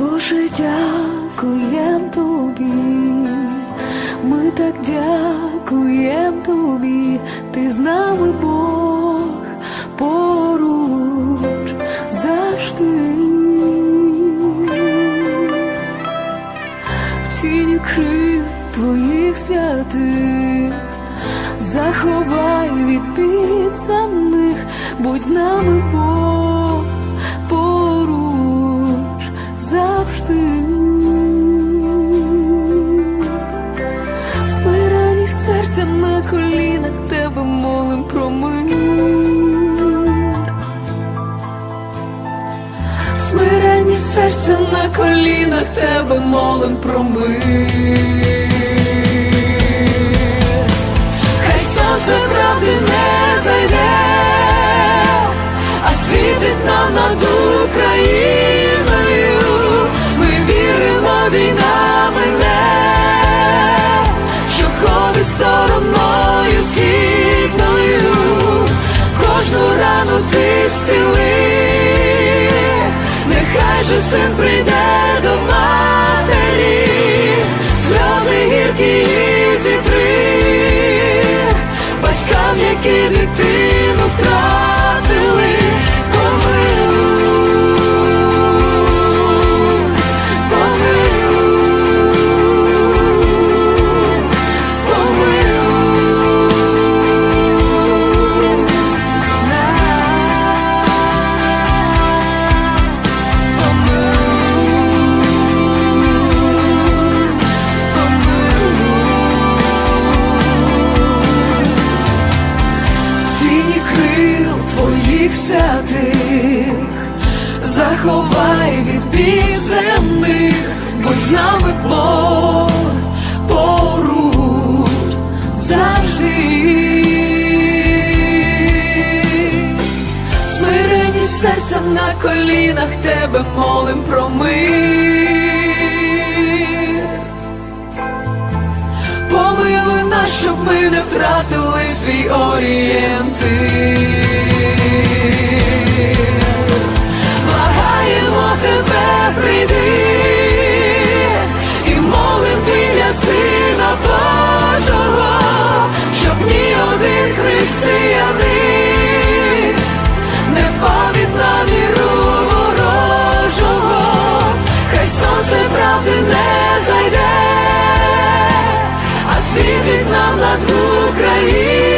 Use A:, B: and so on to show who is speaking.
A: Боже, дякуєм тобі, ми так дякуєм тобі, ти з нами Бог поруч завжди. В тіні крил твоїх святих, заховай від підземних, будь з нами Бог на колінах тебе молим про мир. Смирені серцем на колінах тебе молим про мир. Хай сонце правди не зайде, а світить нам над Україною. Син прийде до матері, сльози гіркі зітри, батькам, які дитину втратили, святих, заховай від підземних, будь з нами Бог поруч завжди. Смирені серцем на колінах тебе молим про мир. Помилуй нас, щоб ми не втратили свій орієнтир. Нам над Україною.